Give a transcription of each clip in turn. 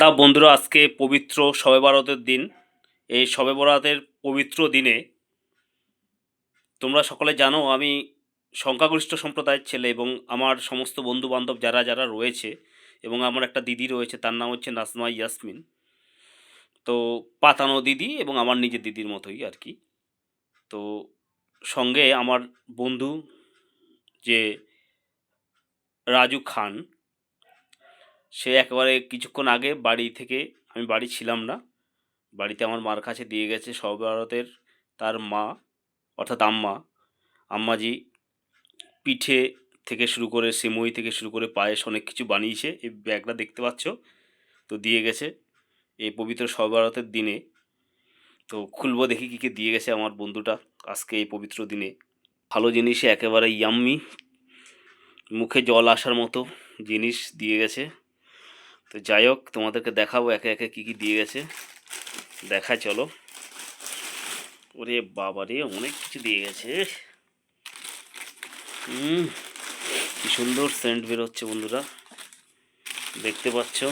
তা বন্ধুরা, আজকে পবিত্র শবে বরাতের দিন। এই শবে বরাতের পবিত্র দিনে তোমরা সকলে জানো, আমি সংখ্যাগরিষ্ঠ সম্প্রদায়ের ছেলে এবং আমার সমস্ত বন্ধু বান্ধব যারা যারা রয়েছে এবং আমার একটা দিদি রয়েছে, তার নাম হচ্ছে নাজমা ইয়াসমিন। তো পাতানো দিদি এবং আমার নিজের দিদির মতোই আর কি। তো সঙ্গে আমার বন্ধু যে রাজু খান সে একেবারে কিছুক্ষণ আগে বাড়ি থেকে আমি বাড়ি ছিলাম না। বাড়িতে আমার মার কাছে দিয়ে গেছে সর্বভারতের তার মা, অর্থাৎ আম্মা। আম্মাজি পিঠে থেকে শুরু করে সিমুই থেকে শুরু করে পায়েস অনেক কিছু বানিয়েছে। এই ব্যাগটা দেখতে পাচ্ছ? তো দিয়ে গেছে এই পবিত্র সর্বভারতের দিনে। তো খুলবো দেখি কী কী দিয়ে গেছে আমার বন্ধুটা আজকে এই পবিত্র দিনে। ভালো জিনিসে একেবারে ইয়াম্মি মুখে জল আসার মতো জিনিস দিয়ে গেছে। তো যাই হোক, তোমাদেরকে দেখাবো একে একে কী কী দিয়ে গেছে। দেখা চলো। ওরে বাবা রে, অনেক কিছু দিয়ে গেছে। হুম কি সুন্দর সেন্ট বেরোচ্ছে বন্ধুরা। দেখতে পাচ্ছ?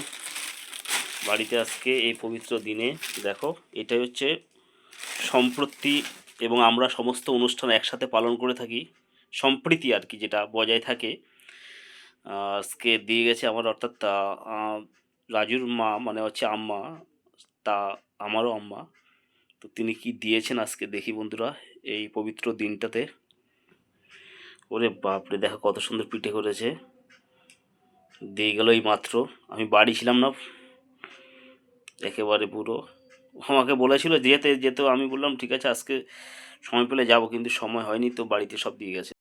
বাড়িতে আজকে এই পবিত্র দিনে, দেখো, এটাই হচ্ছে সম্প্রতি এবং আমরা সমস্ত অনুষ্ঠান একসাথে পালন করে থাকি। সম্প্রীতি আর কি, যেটা বজায় থাকে। আজকে দিয়ে গেছে আমার অর্থাৎ আহ, রাজুর মা মানে হচ্ছে আম্মা তা আমারও আম্মা। তো তিনি কি দিয়েছেন আজকে? দেখি বন্ধুরা এই পবিত্র দিনটাতে। ওরে বাপরে দেখো কত সুন্দর পিঠে করেছে। দিয়ে গেল এই মাত্র। আমি বাড়ি ছিলাম না একেবারে পুরো। আমাকে বলেছিল যেতে যেতে আমি বললাম ঠিক আছে আজকে সময় পেলে যাব কিন্তু সময় হয়নি তো বাড়িতে সব দিয়ে গেছে।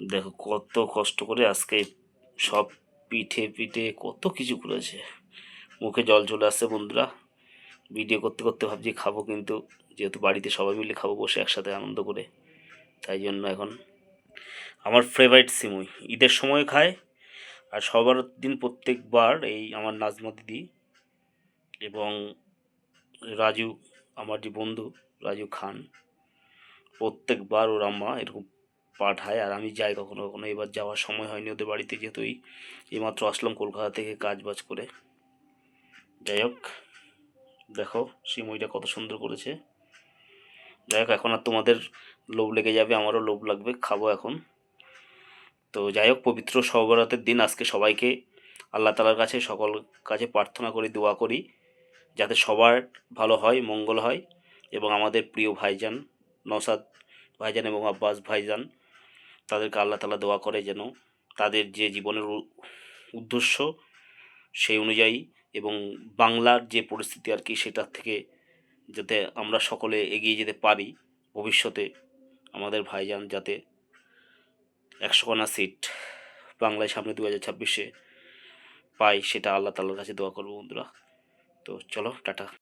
দেখো কত কষ্ট করে আজকে সব পিঠে পিঠে কত কিছু করেছে। মুখে জল চলে আসছে বন্ধুরা। ভিডিও করতে করতে ভাবছি খাব কিন্তু যেহেতু বাড়িতে সবাই মিলে খাব, বসে একসাথে আনন্দ করে। তাই জন্য এখন আমার ফেভারিট সিমুই। ঈদের সময় খায় আর সবার দিন প্রত্যেকবার এই আমার নাজমা দিদি এবং রাজু, আমার যে বন্ধু রাজু খান, প্রত্যেকবার ওর আম্মা এরকম পাঠায়। আর আমি যাই কখনো কখনো। এবার যাওয়ার সময় হয়নি ওদের বাড়িতে যেহেতু এই, এইমাত্র আসলাম কলকাতা থেকে কাজ বাজ করে। যাই হোক, দেখো সিমইটা কত সুন্দর করেছে। যাই হোক, এখন আর তোমাদের লোভ লেগে যাবে, আমারও লোভ লাগবে, খাব এখন। তো যাই হোক, পবিত্র সহবরাতের দিন। আজকে সবাইকে আল্লাহ তালার কাছে, সকল কাছে প্রার্থনা করি, দোয়া করি, যাতে সবার ভালো হয়, মঙ্গল হয়। এবং আমাদের প্রিয় ভাইজান নসাদ ভাইজান এবং আব্বাস ভাইজান তাদেরকে আল্লাহ তালা দোয়া করে যেন তাদের যে জীবনের উদ্দেশ্য সেই অনুযায়ী এবং বাংলার যে পরিস্থিতি আর কি সেটার থেকে যাতে আমরা সকলে এগিয়ে যেতে পারি ভবিষ্যতে আমাদের ভাইজান যাতে একশো খানা সিট বাংলায় সামনে দু হাজার ছাব্বিশে পাই সেটা আল্লাহ তাল্লার কাছে দোয়া করব বন্ধুরা। তো চলো, টাটা।